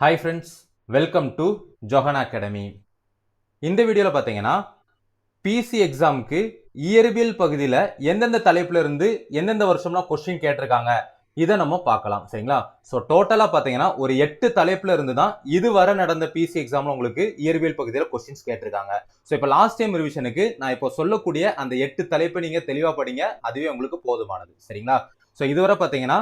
Hi friends welcome to Johan academy இந்த வீடியோவில் பார்த்தீங்கன்னா பிசி எக்ஸாமுக்கு இயற்பியல் பகுதியில் எந்தெந்த தலைப்புல இருந்து எந்தெந்த வருஷம்லாம் கொஸ்டின் கேட்டிருக்காங்க இதை நம்ம பார்க்கலாம் சரிங்களா? ஸோ டோட்டலாக பார்த்தீங்கன்னா ஒரு எட்டு தலைப்புல இருந்து தான் இதுவரை நடந்த பிசி எக்ஸாமில் உங்களுக்கு இயற்பியல் பகுதியில் கொஸ்டின்ஸ் கேட்டிருக்காங்க. ஸோ இப்போ லாஸ்ட் டைம் ரிவிஷனுக்கு நான் இப்போ சொல்லக்கூடிய அந்த எட்டு தலைப்பை நீங்கள் தெளிவாக படிங்க அதுவே உங்களுக்கு போதுமானது சரிங்களா? ஸோ இதுவரை பார்த்தீங்கன்னா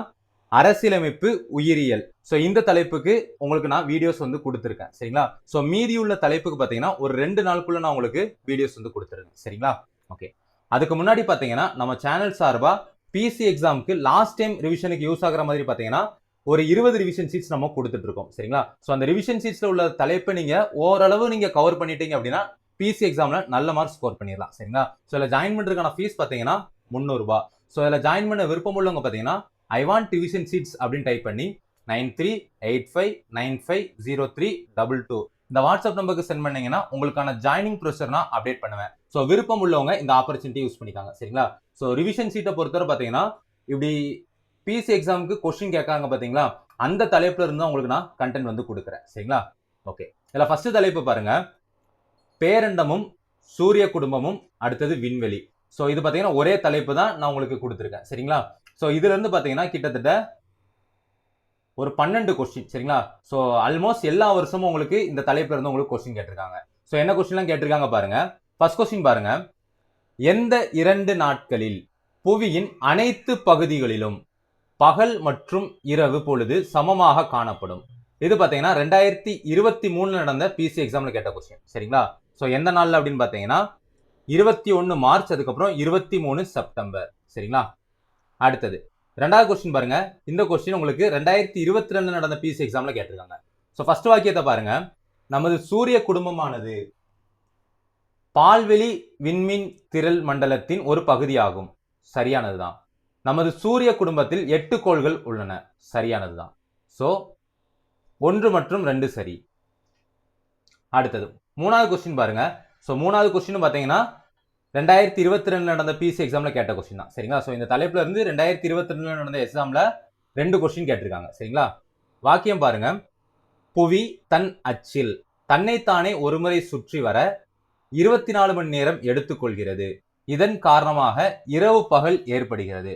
அரசியலமைப்பு உயிரியல். ஸோ இந்த தலைப்புக்கு உங்களுக்கு நான் வீடியோஸ் வந்து கொடுத்துருக்கேன். சரிங்களா? ஸோ மீதி உள்ள தலைப்புக்கு பார்த்தீங்கன்னா ஒரு ரெண்டு நாளுக்குள்ள நான் உங்களுக்கு வீடியோஸ் வந்து கொடுத்துருக்கேன். சரிங்களா? ஓகே அதுக்கு முன்னாடி பார்த்தீங்கன்னா நம்ம சேனல் சார்பாக பிசி எக்ஸாமுக்கு லாஸ்ட் டைம் ரிவிஷனுக்கு யூஸ் ஆகுற மாதிரி பார்த்தீங்கன்னா ஒரு இருபது ரிவிஷன் சீட்ஸ் நம்ம கொடுத்துட்டு இருக்கோம் சரிங்களா? ஸோ அந்த ரிவிஷன் சீட்ஸில் உள்ள தலைப்பை நீங்கள் ஓரளவு நீங்கள் கவர் பண்ணிட்டீங்க அப்படின்னா பிசி எக்ஸாமில் நல்ல மார்க் ஸ்கோர் பண்ணிடலாம். சரிங்களா? ஸோ இதில் ஜாயின் பண்ணுறதுக்கான ஃபீஸ் பார்த்தீங்கன்னா முந்நூறுபா. ஸோ இதில் ஜாயின் பண்ண விருப்பம் உள்ளவங்க பார்த்தீங்கன்னா ஐ வாண்ட் டிவிஷன் சீட்ஸ் அப்படின்னு டைப் பண்ணி nine three eight five nine five zero three double two இந்த வாட்ஸ்அப் நம்பருக்கு சென்ட் பண்ணீங்கன்னா உங்களுக்கான ஜாயினிங் ப்ரொசர் நான் அப்டேட் பண்ணுவேன். ஸோ விருப்பம் உள்ளவங்க இந்த ஆப்பர்ச்சுனிட்டி யூஸ் பண்ணிக்காங்க. சரிங்களா? ஸோ ரிவிஷன் சீட்டை பொறுத்தவரை பார்த்தீங்கன்னா இப்படி பிசி எக்ஸாமுக்கு கொஸ்டின் கேட்காங்க பார்த்தீங்களா? அந்த தலைப்புல இருந்து தான் உங்களுக்கு நான் கண்டென்ட் வந்து கொடுக்குறேன். சரிங்களா? ஓகே இதில் ஃபர்ஸ்ட் தலைப்பு பாருங்க. பேரண்டமும் சூரிய குடும்பமும் அடுத்தது விண்வெளி. ஸோ இது பார்த்தீங்கன்னா ஒரே தலைப்பு தான் நான் உங்களுக்கு கொடுத்துருக்கேன். சரிங்களா? ஸோ இதுல இருந்து பார்த்தீங்கன்னா கிட்டத்தட்ட ஒரு பன்னெண்டு கொஸ்டின் சரிங்களா? ஸோ ஆல்மோஸ்ட் எல்லா வருஷமும் உங்களுக்கு இந்த தலைப்பில் இருந்து உங்களுக்கு கொஸ்டின் கேட்டிருக்காங்க. ஸோ என்ன கொஸ்டின்லாம் கேட்டிருக்காங்க பாருங்க. ஃபர்ஸ்ட் கொஸ்டின் பாருங்க. எந்த இரண்டு நாட்களில் புவியின் அனைத்து பகுதிகளிலும் பகல் மற்றும் இரவு பொழுது சமமாக காணப்படும்? இது பார்த்தீங்கன்னா ரெண்டாயிரத்தி இருபத்தி மூணுல நடந்த பிசி எக்ஸாமில் கேட்ட கொஸ்டின் சரிங்களா? ஸோ எந்த நாள்ல அப்படின்னு பார்த்தீங்கன்னா இருபத்தி ஒன்று மார்ச் அதுக்கப்புறம் இருபத்தி மூணு செப்டம்பர் சரிங்களா? அடுத்தது. ரெண்டாவது கொஸ்டின் பாருங்க. இந்த கொஸ்டின் உங்களுக்கு ரெண்டாயிரத்தி இருபத்தி ரெண்டு நடந்த பிசி எக்ஸாம்ல கேட்டிருக்காங்க. ஸோ ஃபர்ஸ்ட் வாக்கியத்தை பாருங்க. நமது சூரிய குடும்பமானது பால்வெளி விண்மீன் திரள் மண்டலத்தின் ஒரு பகுதியாகும். சரியானதுதான். நமது சூரிய குடும்பத்தில் எட்டு கோள்கள் உள்ளன. சரியானதுதான். ஸோ ஒன்று மற்றும் ரெண்டு சரி. அடுத்தது. மூணாவது கொஸ்டின் பாருங்க. ஸோ மூணாவது கொஸ்டின் பார்த்தீங்கன்னா ரெண்டாயிரத்தி இருபத்தி ரெண்டில் நடந்த பிசி எக்ஸாமில் கேட்ட கொஸ்டின் தான். சரிங்களா? ஸோ இந்த தலைப்பில் இருந்து ரெண்டாயிரத்தி இருபத்தி ரெண்டுல நடந்த எக்ஸாமில் ரெண்டு கொஸ்டின் கேட்டிருக்காங்க. சரிங்களா? வாக்கியம் பாருங்க. புவி தன் அச்சில் தன்னைத்தானே ஒருமுறை சுற்றி வர இருபத்தி நாலு மணி நேரம் எடுத்துக்கொள்கிறது. இதன் காரணமாக இரவு பகல் ஏற்படுகிறது.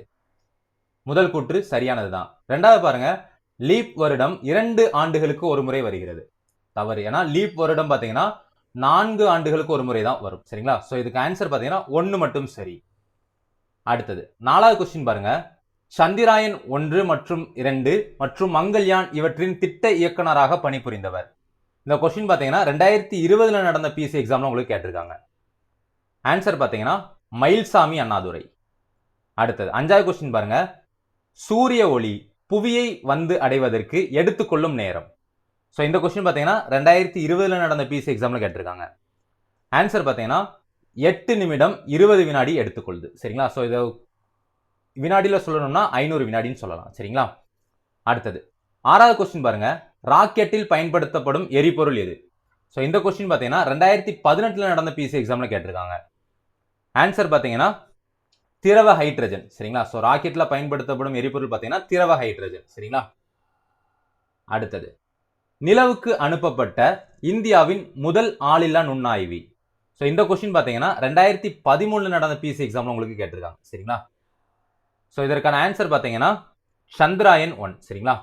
முதல் கூற்று சரியானது தான். ரெண்டாவது பாருங்க. லீப் வருடம் இரண்டு ஆண்டுகளுக்கு ஒரு முறை வருகிறது. தவறு. ஏன்னா லீப் வருடம் பார்த்தீங்கன்னா நான்கு ஆண்டுகளுக்கு ஒரு முறை தான் வரும். சரிங்களா? ஸோ இதுக்கு ஆன்சர் பார்த்தீங்கன்னா ஒன்று மட்டும் சரி. அடுத்தது நாலாவது கொஸ்டின் பாருங்க. சந்திராயன் ஒன்று மற்றும் இரண்டு மற்றும் மங்கள்யான் இவற்றின் திட்ட இயக்குனராக பணிபுரிந்தவர். இந்த கொஸ்டின் பார்த்தீங்கன்னா ரெண்டாயிரத்தி இருபதுல நடந்த பிசி எக்ஸாம்ல உங்களுக்கு கேட்டிருக்காங்க. ஆன்சர் பார்த்தீங்கன்னா மயில்சாமி அண்ணாதுரை. அடுத்தது அஞ்சாவது கொஸ்டின் பாருங்க. சூரிய ஒளி புவியை வந்து அடைவதற்கு எடுத்துக்கொள்ளும் நேரம். ஸோ இந்த கொஸ்டின் பார்த்தீங்கன்னா ரெண்டாயிரத்தி இருபதில் நடந்த பிசி எக்ஸாமில் கேட்டிருக்காங்க. ஆன்சர் பார்த்தீங்கன்னா எட்டு நிமிடம் இருபது வினாடி எடுத்துக்கொள்ளுது சரிங்களா? ஸோ இதை வினாடியில் சொல்லணும்னா ஐநூறு வினாடின்னு சொல்லலாம். சரிங்களா? அடுத்தது. ஆறாவது கொஸ்டின் பாருங்கள் ராக்கெட்டில் பயன்படுத்தப்படும் எரிபொருள் எது? ஸோ இந்த கொஸ்டின் பார்த்தீங்கன்னா ரெண்டாயிரத்தி பதினெட்டில் நடந்த பிசி எக்ஸாமில் கேட்டிருக்காங்க. ஆன்சர் பார்த்தீங்கன்னா திரவ ஹைட்ரஜன் சரிங்களா? ஸோ ராக்கெட்டில் பயன்படுத்தப்படும் எரிபொருள் பார்த்தீங்கன்னா திரவ ஹைட்ரஜன் சரிங்களா? அடுத்தது. நிலவுக்கு அனுப்பப்பட்ட இந்தியாவின் முதல் ஆளில்லா நுண்ணாய்வி. ஸோ இந்த கொஸ்டின் பார்த்தீங்கன்னா ரெண்டாயிரத்தி பதிமூணில் நடந்த பிசி எக்ஸாமில் உங்களுக்கு கேட்டிருக்காங்க. சரிங்களா? ஸோ இதற்கான ஆன்சர் பார்த்தீங்கன்னா சந்திராயன் ஒன் சரிங்களா?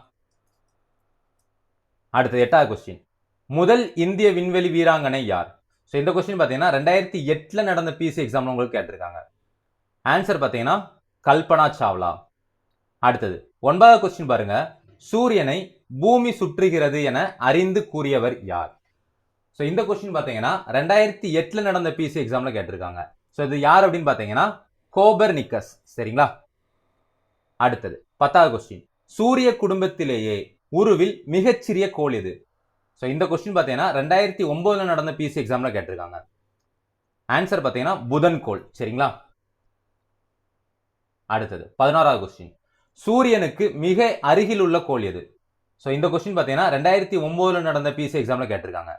அடுத்தது எட்டாவது கொஸ்டின் முதல் இந்திய விண்வெளி வீராங்கனை யார்? ஸோ இந்த கொஸ்டின் பார்த்தீங்கன்னா ரெண்டாயிரத்தி எட்டில் நடந்த பிசி எக்ஸாமில் உங்களுக்கு கேட்டிருக்காங்க. ஆன்சர் பார்த்தீங்கன்னா கல்பனா சாவ்லா. அடுத்தது ஒன்பதாவது கொஸ்டின் பாருங்க. சூரியனை பூமி சுற்றுகிறது என அறிந்து கூறியவர் யார்? ஸோ இந்த கொஸ்டின் பார்த்தீங்கன்னா ரெண்டாயிரத்தி எட்டில் நடந்த பிசி எக்ஸாமில் கேட்டிருக்காங்க. ஸோ இது யார் அப்படின்னு பார்த்தீங்கன்னா கோபர் நிக்கஸ் சரிங்களா? அடுத்தது பத்தாவது கொஸ்டின் சூரிய குடும்பத்திலேயே உருவில் மிகச்சிறிய கோள் எது? ஸோ இந்த கொஸ்டின் பார்த்தீங்கன்னா ரெண்டாயிரத்தி ஒன்பதுல நடந்த பிசி எக்ஸாமில் கேட்டிருக்காங்க. ஆன்சர் பார்த்தீங்கன்னா புதன் கோள். சரிங்களா? அடுத்தது பதினாறாவது கொஸ்டின் சூரியனுக்கு மிக அருகில் உள்ள கோள் எது? ஸோ இந்த கொஸ்டின் பார்த்தீங்கன்னா ரெண்டாயிரத்தி ஒம்போதில் நடந்த பிசி எக்ஸாமில் கேட்டிருக்காங்க.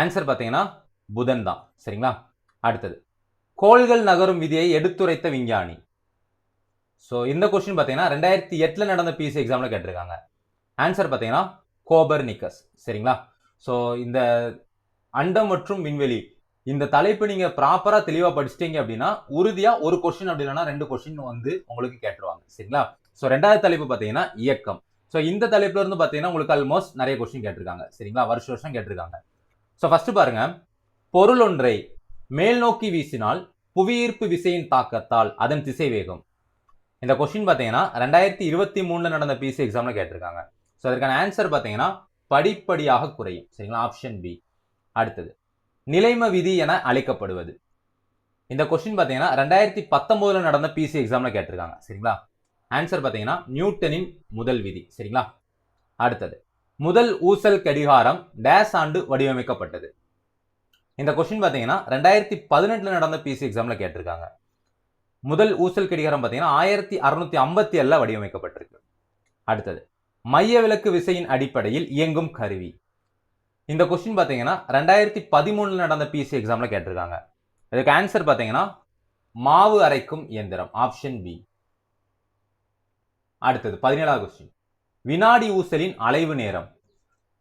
ஆன்சர் பார்த்தீங்கன்னா புதன் தான். சரிங்களா? அடுத்தது. கோள்கள் நகரும் விதியை எடுத்துரைத்த விஞ்ஞானி. ஸோ இந்த கொஸ்டின் பார்த்தீங்கன்னா ரெண்டாயிரத்தி எட்டில் நடந்த பிசி எக்ஸாமில் கேட்டிருக்காங்க. ஆன்சர் பார்த்தீங்கன்னா கோபர் நிக்கஸ் சரிங்களா? ஸோ இந்த அண்டம் மற்றும் விண்வெளி இந்த தலைப்பு நீங்கள் ப்ராப்பராக தெளிவாக படிச்சிட்டீங்க அப்படின்னா உறுதியாக ஒரு கொஸ்டின் அப்படி இல்லைன்னா ரெண்டு கொஸ்டின் வந்து உங்களுக்கு கேட்டுருவாங்க. சரிங்களா? ஸோ ரெண்டாவது தலைப்பு பார்த்தீங்கன்னா இயக்கம். ஸோ இந்த தலைப்புல இருந்து பார்த்தீங்கன்னா உங்களுக்கு ஆல்மோஸ்ட் நிறைய கொஸ்டின் கேட்டிருக்காங்க. சரிங்களா? வருஷ வருஷம் கேட்டிருக்காங்க. ஸோ ஃபர்ஸ்ட் பாருங்க. பொருள் ஒன்றை மேல் நோக்கி வீசினால் புவியீர்ப்பு விசையின் தாக்கத்தால் அதன் திசை வேகம் இந்த கொஸ்டின் பார்த்தீங்கன்னா ரெண்டாயிரத்தி இருபத்தி மூணுல நடந்த பிசி எக்ஸாமில் கேட்டிருக்காங்க. ஸோ அதற்கான ஆன்சர் பார்த்தீங்கன்னா படிப்படியாக குறையும். சரிங்களா? ஆப்ஷன் பி அடுத்தது. நிலைம விதி என அழைக்கப்படுவது. இந்த கொஸ்டின் பார்த்தீங்கன்னா ரெண்டாயிரத்தி பத்தொன்பதுல நடந்த பிசி எக்ஸாமில் கேட்டிருக்காங்க. சரிங்களா? ஆன்சர் பார்த்தீங்கன்னா நியூட்டனின் முதல் விதி. சரிங்களா? அடுத்தது முதல் ஊசல் கடிகாரம் டேஸ் ஆண்டு வடிவமைக்கப்பட்டது. இந்த கொஸ்டின் பார்த்தீங்கன்னா ரெண்டாயிரத்தி பதினெட்டில் நடந்த பிசி எக்ஸாமில் கேட்டிருக்காங்க. முதல் ஊசல் கடிகாரம் பார்த்தீங்கன்னா ஆயிரத்தி அறுநூத்தி ஐம்பத்தி ஏழில் வடிவமைக்கப்பட்டிருக்கு. அடுத்தது மைய விளக்கு விசையின் அடிப்படையில் இயங்கும் கருவி. இந்த கொஸ்டின் பார்த்தீங்கன்னா ரெண்டாயிரத்தி பதிமூணில் நடந்த பிசி எக்ஸாமில் கேட்டிருக்காங்க. இதுக்கு ஆன்சர் பார்த்தீங்கன்னா மாவு அரைக்கும் இயந்திரம் ஆப்ஷன் பி அடுத்தது பதினேழாவது கொஸ்டின் வினாடி ஊசலின் அலைவு நேரம்.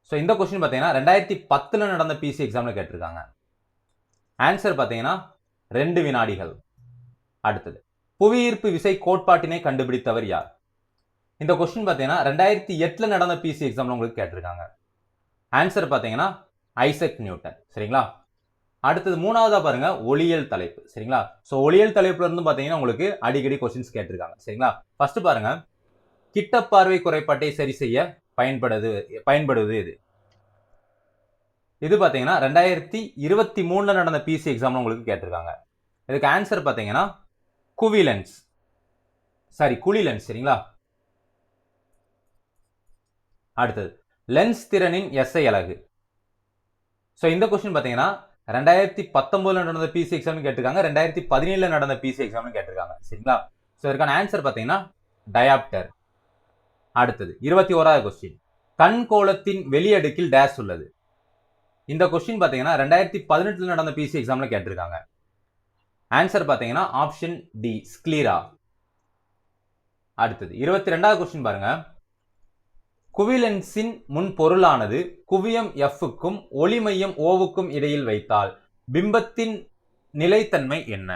ஸோ இந்த கொஸ்டின் பார்த்தீங்கன்னா ரெண்டாயிரத்தி பத்தில் நடந்த பிசி எக்ஸாமில் கேட்டிருக்காங்க. ஆன்சர் பார்த்தீங்கன்னா ரெண்டு வினாடிகள். அடுத்தது புவியீர்ப்பு விசை கோட்பாட்டினை கண்டுபிடித்தவர் யார்? இந்த கொஸ்டின் பார்த்தீங்கன்னா ரெண்டாயிரத்தி எட்டில் நடந்த பிசி எக்ஸாமில் உங்களுக்கு கேட்டிருக்காங்க. ஆன்சர் பார்த்தீங்கன்னா ஐசக் நியூட்டன் சரிங்களா? அடுத்தது மூணாவதாக பாருங்கள் ஒளியியல் தலைப்பு. சரிங்களா? ஸோ ஒளியல் தலைப்புலேருந்து பார்த்தீங்கன்னா உங்களுக்கு அடிக்கடி கொஸ்டின்ஸ் கேட்டிருக்காங்க. சரிங்களா? ஃபஸ்ட்டு பாருங்கள் கிட்ட பார்வை குறைபாட்டை சரி செய்ய பயன்படுது பயன்படுவது இது. இது பார்த்தீங்கன்னா ரெண்டாயிரத்தி இருபத்தி மூணில் நடந்த பிசி எக்ஸாம்ல உங்களுக்கு கேட்டிருக்காங்க. இதுக்கு ஆன்சர் பார்த்தீங்கன்னா குவிலன்ஸ் சாரி குளிலென்ஸ் சரிங்களா? அடுத்தது லென்ஸ் திறனின் எஸ்ஐ அழகு ஸோ இந்த கொஸ்டின் பார்த்தீங்கன்னா ரெண்டாயிரத்தி பத்தொம்போதில் நடந்த பிசி எக்ஸாம் கேட்டிருக்காங்க ரெண்டாயிரத்தி பதினேழில் நடந்த பிசி எக்ஸாம் கேட்டிருக்காங்க சரிங்களா? ஸோ இதற்கான ஆன்சர் பார்த்தீங்கன்னா டயாப்டர் அடுத்தது. இருபத்தி ஓராவது கொஸ்டின் கண் கோலத்தின் வெளியடுக்கில் டேஷ் உள்ளது. இந்த கொஸ்டின் பார்த்தீங்கன்னா ரெண்டாயிரத்தி பதினெட்டில் நடந்த பிசி எக்ஸாமில் கேட்டிருக்காங்க. ஆன்சர் பார்த்தீங்கன்னா ஆப்ஷன் டி ஸ்க்ளீரா அடுத்தது. இருபத்தி ரெண்டாவது கொஸ்டின் பாருங்க. குவிலென்ஸின் முன் பொருளானது குவியம் எஃப்க்கும் ஒளிமையம் ஓவுக்கும் இடையில் வைத்தால் பிம்பத்தின் நிலைத்தன்மை என்ன?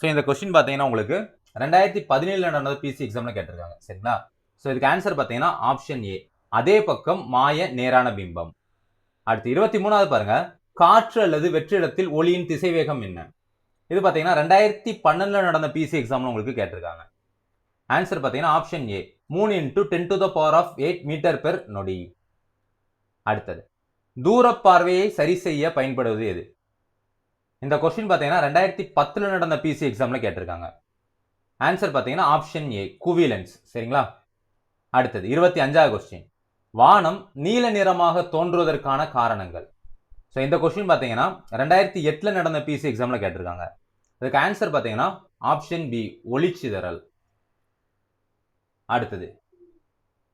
ஸோ இந்த கொஸ்டின் பார்த்தீங்கன்னா உங்களுக்கு ரெண்டாயிரத்தி பதினேழில் நடந்த பிசி எக்ஸாமில் கேட்டிருக்காங்க. சரிங்களா? ஸோ இதுக்கு ஆன்சர் பார்த்தீங்கன்னா ஆப்ஷன் ஏ அதே பக்கம் மாய நேரான பிம்பம். அடுத்து இருபத்தி மூணாவது பாருங்க. காற்று அல்லது வெற்றிடத்தில் ஒளியின் திசைவேகம் என்ன? இது பார்த்தீங்கன்னா ரெண்டாயிரத்தி பன்னெண்டில் நடந்த பிசி எக்ஸாம்ல உங்களுக்கு கேட்டிருக்காங்க. ஆன்சர் பார்த்தீங்கன்னா ஆப்ஷன் ஏ மூணு into ten to the power of eight meter per நொடி. அடுத்தது. தூர பார்வையை சரி செய்ய பயன்படுவது எது? இந்த கொஸ்டின் பார்த்தீங்கன்னா ரெண்டாயிரத்தி பத்தில் நடந்த பிசி எக்ஸாமில் கேட்டிருக்காங்க. ஆன்சர் பார்த்தீங்கன்னா ஆப்ஷன் ஏ குவிலன்ஸ் சரிங்களா? அடுத்தது இருபத்தி அஞ்சாவது கொஸ்டின் வானம் நீல நிறமாக தோன்றுவதற்கான காரணங்கள். ஸோ இந்த கொஸ்டின் பார்த்தீங்கன்னா ரெண்டாயிரத்தி எட்டில் நடந்த பிசி எக்ஸாமில் கேட்டிருக்காங்க. அதுக்கு ஆன்சர் பார்த்தீங்கன்னா ஆப்ஷன் பி ஒளிச்சிதறல். அடுத்தது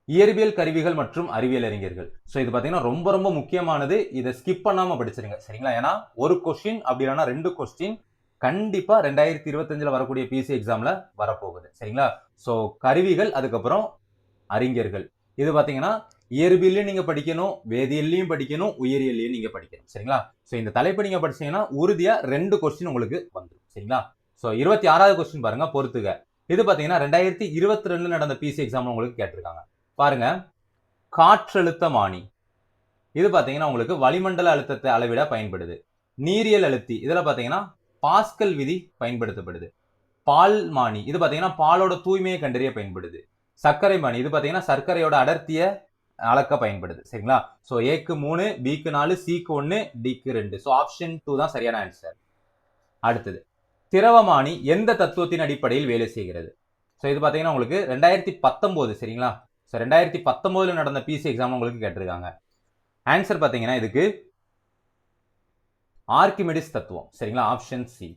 இயற்பியல் கருவிகள் மற்றும் அறிவியல் அறிஞர்கள். ஸோ இது பார்த்தீங்கன்னா ரொம்ப ரொம்ப முக்கியமானது. இதை ஸ்கிப் பண்ணாமல் படிச்சிருங்க. சரிங்களா? ஏன்னா ஒரு கொஸ்டின் அப்படி இல்லைன்னா ரெண்டு கொஸ்டின் கண்டிப்பாக ரெண்டாயிரத்தி இருபத்தஞ்சில் வரக்கூடிய பிசி எக்ஸாமில் வரப்போகுது. சரிங்களா? ஸோ கருவிகள் அதுக்கப்புறம் அறிஞர்கள். இது பார்த்தீங்கன்னா இயற்பியல்லையும் நீங்கள் படிக்கணும் வேதியியல்லையும் படிக்கணும் உயிரியல்லையும் நீங்கள் படிக்கணும். சரிங்களா? ஸோ இந்த தலைப்பு நீங்கள் படிச்சீங்கன்னா உறுதியாக ரெண்டு கொஸ்டின் உங்களுக்கு வந்துடும் சரிங்களா? ஸோ இருபத்தி ஆறாவது கொஸ்டின் பாருங்க பொறுத்துக. இது பார்த்தீங்கன்னா ரெண்டாயிரத்தி இருபத்தி ரெண்டில் நடந்த பிசி எக்ஸாம் உங்களுக்கு கேட்டிருக்காங்க. பாருங்க. காற்றழுத்தமானி இது பார்த்தீங்கன்னா உங்களுக்கு வளிமண்டல அழுத்தத்தை அளவிட பயன்படுது. நீரியல் அழுத்தி. இதில் பார்த்தீங்கன்னா பாஸ்கல் விதி பயன்படுத்தப்படுது. பால் மானி. இது பார்த்தீங்கன்னா பாலோட தூய்மையை கண்டறிய பயன்படுது. சர்க்கரை மணி. இது பார்த்தீங்கன்னா சர்க்கரையோட அடர்த்தியை அளக்க பயன்படுது. சரிங்களா? ஸோ ஏக்கு மூணு பிக்கு நாலு சிக்கு ஒன்று டிக்கு ரெண்டு. ஸோ ஆப்ஷன் டூ தான் சரியான ஆன்சர் அடுத்தது திரவமானி எந்த தத்துவத்தின் அடிப்படையில் வேலை செய்கிறது? ஸோ இது பார்த்தீங்கன்னா உங்களுக்கு ரெண்டாயிரத்தி பத்தொம்போது சரிங்களா? ஸோ ரெண்டாயிரத்தி பத்தொம்போதில் நடந்த பிசி எக்ஸாம் உங்களுக்கு கேட்டிருக்காங்க. ஆன்சர் பார்த்தீங்கன்னா இதுக்கு ஆர்கிமெடிஸ் தத்துவம். சரிங்களா? ஆப்ஷன் சி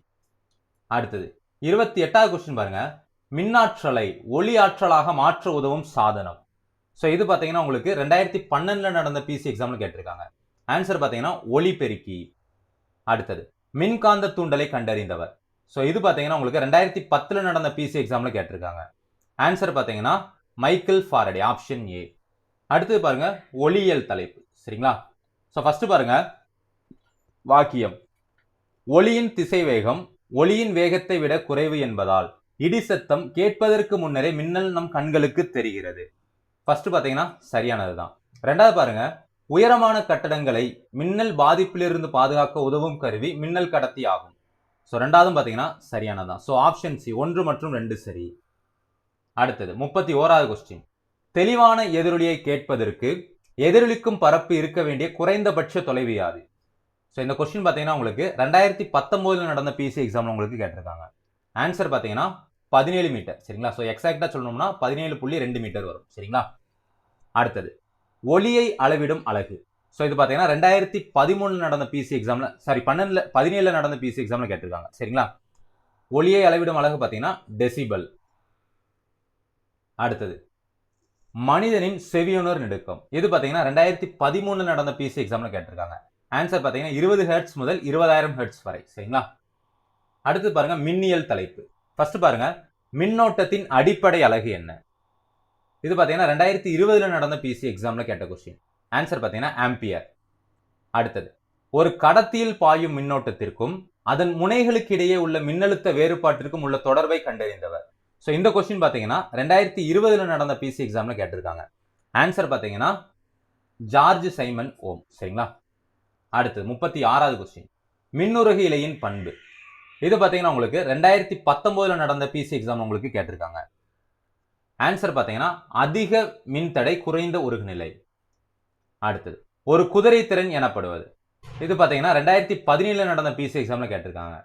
அடுத்தது இருபத்தி எட்டாவது கொஸ்டின் பாருங்கள் மின்னாற்றலை ஒளி ஆற்றலாக மாற்ற உதவும் சாதனம். ஸோ இது பார்த்தீங்கன்னா உங்களுக்கு ரெண்டாயிரத்தி பன்னெண்டில் நடந்த பிசி எக்ஸாம்னு கேட்டிருக்காங்க. ஆன்சர் பார்த்தீங்கன்னா ஒளி பெருக்கி. அடுத்தது மின்காந்த தூண்டலை கண்டறிந்தவர். ஸோ இது பார்த்தீங்கன்னா உங்களுக்கு ரெண்டாயிரத்தி பத்தில் நடந்த பிசி எக்ஸாமில் கேட்டிருக்காங்க. ஆன்சர் பார்த்தீங்கன்னா மைக்கேல் ஃபாரடி ஆப்ஷன் ஏ அடுத்தது பாருங்க ஒளியியல் தலைப்பு. சரிங்களா? ஸோ ஃபஸ்ட்டு பாருங்க வாக்கியம். ஒளியின் திசைவேகம் ஒளியின் வேகத்தை விட குறைவு என்பதால். இடி சத்தம் கேட்பதற்கு முன்னரே மின்னல் நம் கண்களுக்கு தெரிகிறது. ஃபர்ஸ்ட் பாத்தீங்கன்னா சரியானதுதான். ரெண்டாவது பாருங்க உயரமான கட்டடங்களை மின்னல் பாதிப்பிலிருந்து பாதுகாக்க உதவும் கருவி மின்னல் கடத்தி ஆகும். ஸோ ரெண்டாவதும் பாத்தீங்கன்னா சரியானதுதான். ஸோ ஆப்ஷன் சி ஒன்று மற்றும் ரெண்டு சரி. அடுத்தது முப்பத்தி ஓராவது கொஸ்டின் தெளிவான எதிரொலியை கேட்பதற்கு எதிரொலிக்கும் பரப்பு இருக்க வேண்டிய குறைந்தபட்ச தொலைவு யாது? ஸோ இந்த கொஸ்டின் பார்த்தீங்கன்னா உங்களுக்கு ரெண்டாயிரத்தி பத்தொம்போதில் நடந்த பிசி எக்ஸாமில் உங்களுக்கு கேட்டிருக்காங்க. ஆன்சர் பார்த்தீங்கன்னா பதினேழு மீட்டர் சரிங்களா? ஸோ எக்ஸாக்டாக சொல்லணும்னா பதினேழு புள்ளி ரெண்டு மீட்டர் வரும் சரிங்களா? அடுத்தது ஒளியை அளவிடும் அலகு. ஸோ இது பார்த்தீங்கன்னா ரெண்டாயிரத்தி பதிமூணு நடந்த பிசி எக்ஸாமில் சாரி பன்னெண்டில் பதினேழில் நடந்த பிசி எக்ஸாமில் கேட்டிருக்காங்க சரிங்களா? ஒளியை அளவிடும் அலகு பார்த்தீங்கன்னா டெசிபல் அடுத்தது மனிதனின் செவியுணர் நெடுக்கம். இது பார்த்தீங்கன்னா ரெண்டாயிரத்தி பதிமூணு நடந்த பிசி எக்ஸாமில் கேட்டிருக்காங்க. ஆன்சர் பார்த்தீங்கன்னா இருபது ஹெர்ட்ஸ் முதல் இருபதாயிரம் ஹெர்ட்ஸ் வரை சரிங்களா? அடுத்து பாருங்க மின்னியல் தலைப்பு. ஃபர்ஸ்ட் பாருங்க மின்னோட்டத்தின் அடிப்படை அழகு என்ன? இது பார்த்தீங்கன்னா ரெண்டாயிரத்தி இருபதுல நடந்த பிசி எக்ஸாம்ல கேட்ட கொஸ்டின் ஆன்சர் பார்த்தீங்கன்னா ஆம்பியர் அடுத்தது ஒரு கடத்தியில் பாயும் மின்னோட்டத்திற்கும் அதன் முனைகளுக்கு இடையே உள்ள மின்னழுத்த வேறுபாட்டிற்கும் உள்ள தொடர்பை கண்டறிந்தவர். ஸோ இந்த கொஸ்டின் பார்த்தீங்கன்னா ரெண்டாயிரத்தி இருபதுல நடந்த பிசி எக்ஸாம்ல கேட்டிருக்காங்க. ஆன்சர் பார்த்தீங்கன்னா ஜார்ஜ் சைமன் ஓம். சரிங்களா? அடுத்து முப்பத்தி ஆறாவது கொஸ்டின் மின்னுருகு இலையின் பண்பு. இது பார்த்தீங்கன்னா உங்களுக்கு ரெண்டாயிரத்தி பத்தொம்போதில் நடந்த பிசி எக்ஸாம் உங்களுக்கு கேட்டிருக்காங்க. ஆன்சர் பார்த்தீங்கன்னா அதிக மின்தடை குறைந்த உருகுநிலை. அடுத்தது ஒரு குதிரை திறன் எனப்படுவது. இது பார்த்தீங்கன்னா ரெண்டாயிரத்தி பதினேழில் நடந்த பிசி எக்ஸாமில் கேட்டிருக்காங்க.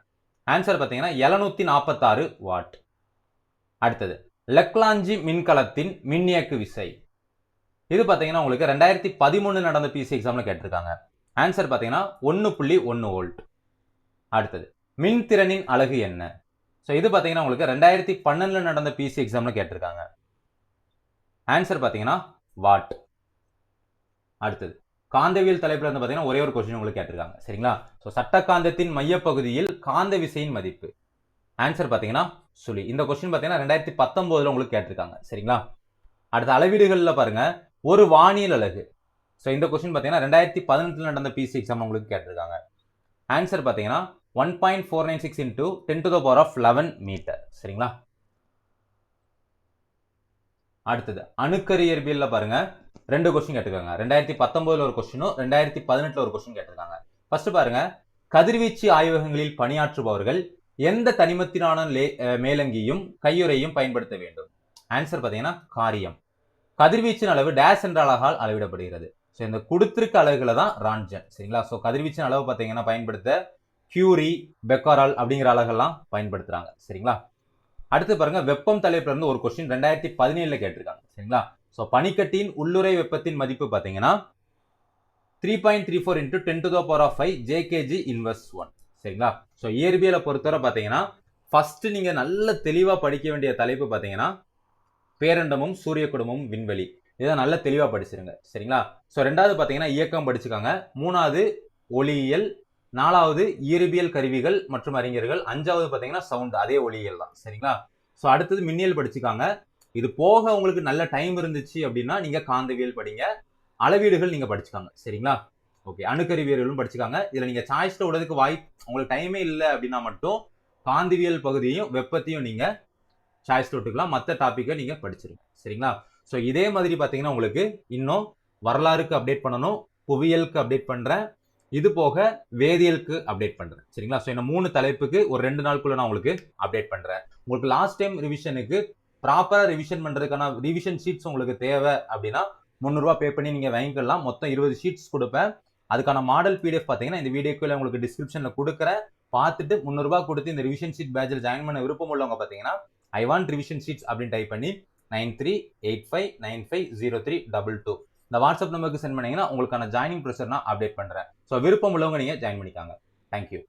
ஆன்சர் பார்த்தீங்கன்னா எழுநூற்றி நாற்பத்தாறு வாட். அடுத்தது லெக்லாஞ்சி மின்கலத்தின் மின்னியக்கு விசை. இது பார்த்தீங்கன்னா உங்களுக்கு ரெண்டாயிரத்தி பதிமூணு நடந்த பிசி எக்ஸாமில் கேட்டிருக்காங்க. ஆன்சர் பார்த்தீங்கன்னா ஒன்று புள்ளி ஒன்று வோல்ட். அடுத்தது மின்திறனின் அழகு என்ன? ஸோ இது பார்த்தீங்கன்னா உங்களுக்கு ரெண்டாயிரத்தி பன்னெண்டில் நடந்த பிசி எக்ஸாமில் கேட்டிருக்காங்க. ஆன்சர் பார்த்தீங்கன்னா வாட் அடுத்தது காந்தவியல் தலைப்பில் வந்து பார்த்தீங்கன்னா ஒரே ஒரு கொஸ்டின் உங்களுக்கு கேட்டிருக்காங்க. சரிங்களா? ஸோ சட்டக்காந்தத்தின் மையப்பகுதியில் காந்த விசையின் மதிப்பு. ஆன்சர் பார்த்தீங்கன்னா சுழி இந்த கொஸ்டின் பார்த்தீங்கன்னா ரெண்டாயிரத்தி பத்தொம்போதில் உங்களுக்கு கேட்டிருக்காங்க. சரிங்களா? அடுத்த அளவீடுகளில் பாருங்க. ஒரு வானியல் அழகு. ஸோ இந்த கொஸ்டின் பார்த்தீங்கன்னா ரெண்டாயிரத்தி பதினெட்டில் நடந்த பிசி எக்ஸாம் உங்களுக்கு கேட்டிருக்காங்க. ஆன்சர் பார்த்தீங்கன்னா one point four nine six into ten to the power of eleven meter சரிங்களா? அடுத்தது அணுக்கரு இயற்பியலில் பாருங்க. ரெண்டு கொஸ்டின் கேட்டுருக்காங்க. ரெண்டாயிரத்தி பத்தொம்போதில் ஒரு கொஸ்டினும் ரெண்டாயிரத்தி பதினெட்டில் ஒரு கொஸ்டின் கேட்டிருக்காங்க. ஃபர்ஸ்ட் பாருங்க கதிர்வீச்சு ஆய்வகங்களில் பணியாற்றுபவர்கள் எந்த தனிமத்தினான லே- மேலங்கியும் கையுறையும் பயன்படுத்த வேண்டும்? ஆன்சர் பார்த்தீங்கன்னா காரியம். கதிர்வீச்சின் அளவு டேஸ் என்ற அழகால் அளவிடப்படுகிறது. ஸோ இந்த கொடுத்திருக்க அழகுல தான் ரான்ஜன் சரிங்களா? ஸோ கதிர்வீச்சின் அளவு பார்த்தீங்கன்னா பயன்படுத்த கியூரி பெக்காரால் அப்படிங்கிற அழகெல்லாம் பயன்படுத்துகிறாங்க சரிங்களா? அடுத்து பாருங்க வெப்பம் தலைப்புல இருந்து ஒரு கொஸ்டின் ரெண்டாயிரத்தி பதினேழுல கேட்டிருக்காங்க. சரிங்களா? ஸோ பனிக்கட்டியின் உள்ளுறை வெப்பத்தின் மதிப்பு பார்த்தீங்கன்னா three point three four into ten to the power of five J K G inverse one சரிங்களா? ஸோ இயற்பியலை பொறுத்தவரை பார்த்தீங்கன்னா ஃபஸ்ட்டு நீங்கள் நல்ல தெளிவாக படிக்க வேண்டிய தலைப்பு பார்த்தீங்கன்னா பேரண்டமும் சூரிய குடும்பமும் விண்வெளி. இதை நல்ல தெளிவாக படிச்சிருங்க. சரிங்களா? ஸோ ரெண்டாவது பார்த்தீங்கன்னா இயக்கம் படிச்சுக்காங்க. மூணாவது ஒளியியல் நாலாவது இயற்பியல் கருவிகள் மற்றும் அறிஞர்கள். அஞ்சாவது பார்த்தீங்கன்னா சவுண்ட் அதே ஒளியியல் தான். சரிங்களா? ஸோ அடுத்தது மின்னியல் படிச்சுக்காங்க. இது போக உங்களுக்கு நல்ல டைம் இருந்துச்சு அப்படின்னா நீங்கள் காந்தவியல் படிங்க. அளவீடுகள் நீங்கள் படிச்சுக்காங்க. சரிங்களா? ஓகே அணுக்கருவியல்களும் படிச்சுக்காங்க. இதில் நீங்கள் சாய்ஸில் விடுறதுக்கு வாய்ப்பு உங்களுக்கு டைமே இல்லை அப்படின்னா மட்டும் காந்தவியல் பகுதியும் வெப்பத்தையும் நீங்கள் சாய்ஸ் விட்டுக்கலாம். மற்ற டாப்பிக்கை நீங்கள் படிச்சிருங்க. சரிங்களா? ஸோ இதே மாதிரி பார்த்தீங்கன்னா உங்களுக்கு இன்னும் வரலாறுக்கு அப்டேட் பண்ணணும். புவியியலுக்கு அப்டேட் பண்ணுறேன் இது போக வேதியியலுக்கு அப்டேட் பண்றேன். சரிங்களா? ஸோ இந்த மூணு தலைப்புக்கு ஒரு ரெண்டு நாளுக்குள்ள நான் உங்களுக்கு அப்டேட் பண்றேன். உங்களுக்கு லாஸ்ட் டைம் ரிவிஷனுக்கு ப்ராப்பரா ரிவிஷன் பண்றதுக்கான ரிவிஷன் ஷீட்ஸ் உங்களுக்கு தேவை அப்படின்னா முந்நூறுரூவா பே பண்ணி நீங்கள் வாங்கிக்கலாம். மொத்தம் இருபது ஷீட்ஸ் கொடுப்பேன். அதுக்கான மாடல் பிடிஎஃப் பார்த்தீங்கன்னா இந்த வீடியோக்குள்ள உங்களுக்கு டிஸ்கிரிப்ஷனில் கொடுக்குறேன். பார்த்துட்டு முந்நூறுரூவா கொடுத்து இந்த ரிவிஷன் ஷீட் பேட்சில் ஜாயின் பண்ண விருப்பம் உள்ளவங்க பார்த்தீங்கன்னா ஐ வாண்ட் ரிவிஷன் ஷீட்ஸ் அப்படின்னு டைப் பண்ணி nine three eight five nine five zero three double two. இந்த வாட்ஸ்அப் நம்பருக்கு சென்ட் பண்ணீங்கன்னா உங்களுக்கான ஜாயினிங் ப்ரொசர் நான் அப்டேட் பண்ணுறேன் ஸோ விருப்பம் உள்ளவங்க நீங்கள் ஜாயின் பண்ணிக்காங்க. தேங்க்யூ